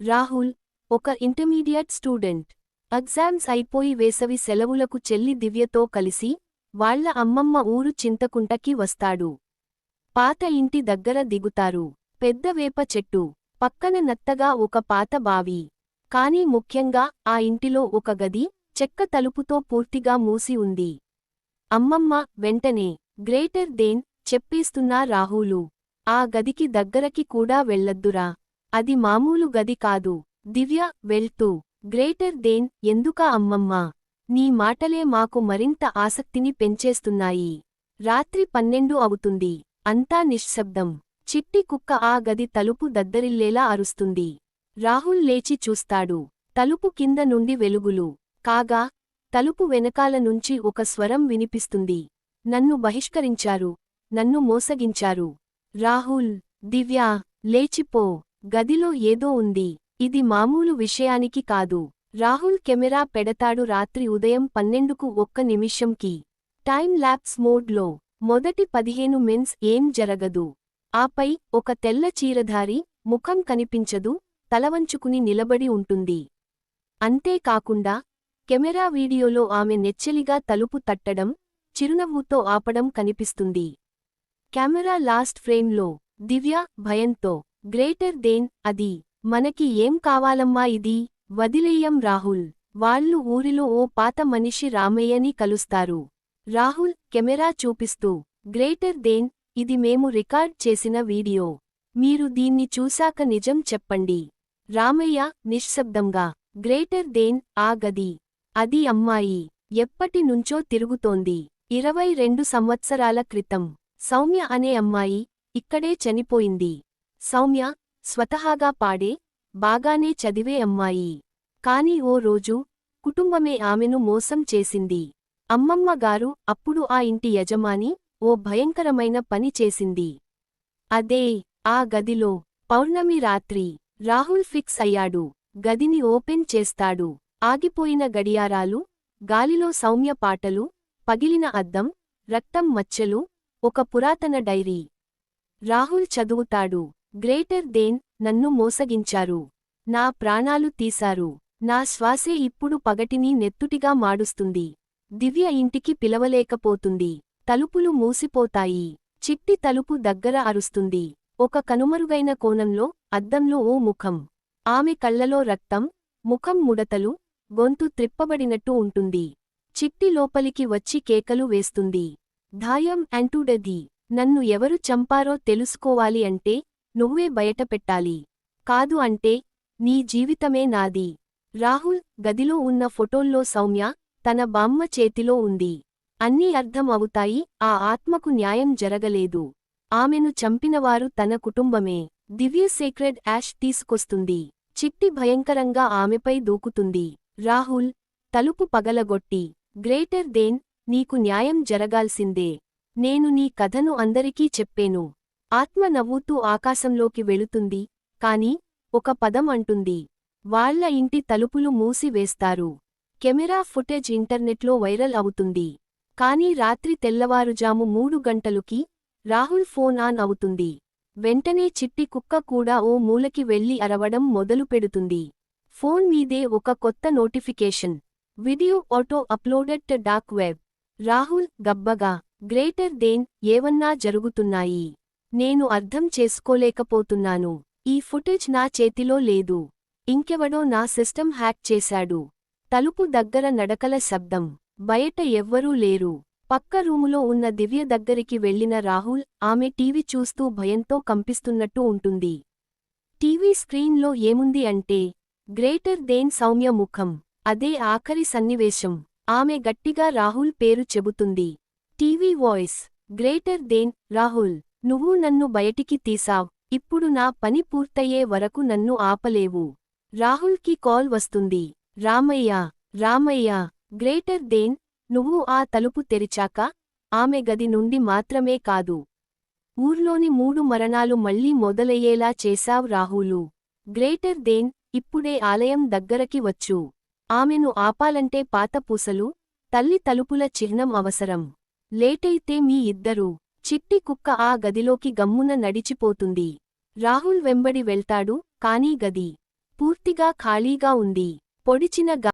రాహుల్ ఒక intermediate student. Exams అయిపోయి వేసవి సెలవులకు చెల్లి దివ్యతో కలిసి వాళ్ళ అమ్మమ్మ ఊరు చింతకుంటకి వస్తాడు. పాత ఇంటి దగ్గర దిగుతారు. పెద్ద వేప చెట్టు పక్కన నత్తగా ఒక పాత బావి. కాని ముఖ్యంగా ఆ ఇంటిలో ఒక గది చెక్క తలుపుతో పూర్తిగా మూసి ఉంది. అమ్మమ్మ వెంటనే గ్రేటర్ దేన్ చెప్పేస్తున్నా రాహులు. ఆ గదికి దగ్గరకి కూడా వెళ్ళొద్దురా. అది మామూలు గది కాదు. దివ్య వెళ్తూ గ్రేటర్ దేన్ ఎందుకా అమ్మమ్మా? నీ మాటలే మాకు మరింత ఆసక్తిని పెంచేస్తున్నాయి. రాత్రి పన్నెండు అవుతుంది. అంతా నిశ్శబ్దం. చిట్టి కుక్క ఆ గది తలుపు దద్దరిల్లేలా అరుస్తుంది. రాహుల్ లేచి చూస్తాడు. తలుపు కింద నుండి వెలుగులు. కాగా తలుపు వెనకాల నుంచి ఒక స్వరం వినిపిస్తుంది. నన్ను బహిష్కరించారు. నన్ను మోసగించారు. రాహుల్ దివ్యా లేచిపో. గదిలో ఏదో ఉంది. ఇది మామూలు విషయానికి కాదు. రాహుల్ కెమెరా పెడతాడు రాత్రి ఉదయం పన్నెండుకు ఒక్క నిమిషంకి. టైం ల్యాప్స్ మోడ్లో. మొదటి పదిహేను మెన్స్ ఏం జరగదు. ఆపై ఒక తెల్ల చీరధారి ముఖం కనిపించదు తలవంచుకుని నిలబడి ఉంటుంది. అంతేకాకుండా కెమెరా వీడియోలో ఆమె నెచ్చెలిగా తలుపు తట్టడం చిరునవ్వుతో ఆపడం కనిపిస్తుంది. కెమెరా లాస్ట్ ఫ్రేమ్లో. దివ్య భయంతో. గ్రేటర్ దేన్ అది. మనకి ఏం కావాలమ్మా ఇది? వదిలేయం రాహుల్. వాళ్ళు ఊరిలో ఓ పాత మనిషి రామయ్యని కలుస్తారు. రాహుల్ కెమెరా చూపిస్తూ గ్రేటర్ దేన్ ఇది మేము రికార్డ్ చేసిన వీడియో. మీరు దీన్ని చూశాక నిజం చెప్పండి. రామయ్య నిశ్శబ్దంగా గ్రేటర్ దేన్ ఆ గది. అది అమ్మాయి. ఎప్పటి నుంచో తిరుగుతోంది. ఇరవై రెండు సంవత్సరాల క్రితం. సౌమ్య అనే అమ్మాయి ఇక్కడే చనిపోయింది. సౌమ్య స్వతహాగా పాడే బాగానే చదివే అమ్మాయి. కాని ఓ రోజు కుటుంబమే ఆమెను మోసం చేసింది. అమ్మమ్మ గారు అప్పుడు ఆ ఇంటి యజమాని ఓ భయంకరమైన పని చేసింది. అదే ఆ గదిలో పౌర్ణమి రాత్రి రాహుల్ ఫిక్స్ అయ్యాడు. గదిని ఓపెన్ చేస్తాడు. ఆగిపోయిన గడియారాలు గాలిలో సౌమ్య పాటలు పగిలిన అద్దం రక్తం మచ్చలు ఒక పురాతన డైరీ. రాహుల్ చదువుతాడు. గ్రేటర్ దేన్ నన్ను మోసగించారు. నా ప్రాణాలు తీశారు. నా శ్వాసే ఇప్పుడు పగటిని నెత్తుటిగా మాడుస్తుంది. దివ్య ఇంటికి పిలవలేకపోతుంది. తలుపులు మూసిపోతాయి. చిట్టి తలుపు దగ్గర అరుస్తుంది. ఒక కనుమరుగైన కోణంలో అద్దంలో ఓ ముఖం. ఆమె కళ్ళలో రక్తం ముఖం ముడతలు గొంతు త్రిప్పబడినట్టు ఉంటుంది. చిట్టి లోపలికి వచ్చి కేకలు వేస్తుంది. ధాయం అంటూడది. నన్ను ఎవరు చంపారో తెలుసుకోవాలి అంటే నువ్వే బయటపెట్టాలి కాదు అంటే నీ జీవితమే నాది. రాహుల్ గదిలో ఉన్న ఫోటోల్లో సౌమ్య తన బామ్మ చేతిలో ఉంది. అన్నీ అర్థం అవుతాయి ఆ ఆత్మకు న్యాయం జరగలేదు. ఆమెను చంపినవారు తన కుటుంబమే. దివ్య సేక్రెడ్ యాష్ తీసుకొస్తుంది. చిట్టి భయంకరంగా ఆమెపై దూకుతుంది. రాహుల్ తలుపు పగలగొట్టి గ్రేటర్ దేన్ నీకు న్యాయం జరగాల్సిందే. నేను నీ కథను అందరికీ చెప్పేను. ఆత్మ నవ్వుతూ ఆకాశంలోకి వెళుతుంది కాని ఒక పదం అంటుంది. వాళ్ళ ఇంటి తలుపులు మూసివేస్తారు కెమెరా ఫుటేజ్ ఇంటర్నెట్లో వైరల్ అవుతుంది. కానీ రాత్రి తెల్లవారుజాము మూడు గంటలుకి రాహుల్ ఫోన్ ఆన్ అవుతుంది. వెంటనే చిట్టి కుక్క కూడా ఓ మూలకి వెళ్ళి అరవడం మొదలుపెడుతుంది ఫోన్ మీదే ఒక కొత్త notification. Video auto uploaded dark web. Rahul గబ్బగా greater than ఏవన్నా జరుగుతున్నాయి. నేను అర్థం చేసుకోలేకపోతున్నాను. ఈ ఫుటేజ్ నా చేతిలో లేదు. ఇంకెవడో నా సిస్టమ్ హ్యాక్ చేశాడు. తలుపు దగ్గర నడకల శబ్దం. బయట ఎవ్వరూ లేరు. పక్క రూములో ఉన్న దివ్య దగ్గరికి వెళ్ళిన రాహుల్ ఆమె టీవీ చూస్తూ భయంతో కంపిస్తున్నట్టు ఉంటుంది. టీవీ స్క్రీన్లో ఏముంది అంటే గ్రేటర్ దేన్ సౌమ్య ముఖం. అదే ఆఖరి సన్నివేశం. ఆమె గట్టిగా రాహుల్ పేరు చెబుతుంది. TV voice. Greater than Rahul. నువ్వు నన్ను బయటికి తీసావ్. ఇప్పుడు నా పని పూర్తయ్యే వరకు నన్ను ఆపలేవు. రాహుల్కి కాల్ వస్తుంది. రామయ్య రామయ్య గ్రేటర్ దేన్ నువ్వు ఆ తలుపు తెరిచాక ఆమె గది నుండి మాత్రమే కాదు. ఊర్లోని మూడు మరణాలు మళ్ళీ మొదలయ్యేలా చేశావ్ రాహులు. గ్రేటర్ దేన్ ఇప్పుడే ఆలయం దగ్గరకి వచ్చు. ఆమెను ఆపాలంటే పాత పూసలు తల్లి తలుపుల చిహ్నం అవసరం. లేటైతే మీ ఇద్దరూ చిట్టి కుక్క ఆ గదిలోకి గమ్మున నడిచిపోతుంది. రాహుల్ వెంబడి వెళ్తాడు కానీ గది పూర్తిగా ఖాళీగా ఉంది. పొడిచిన గా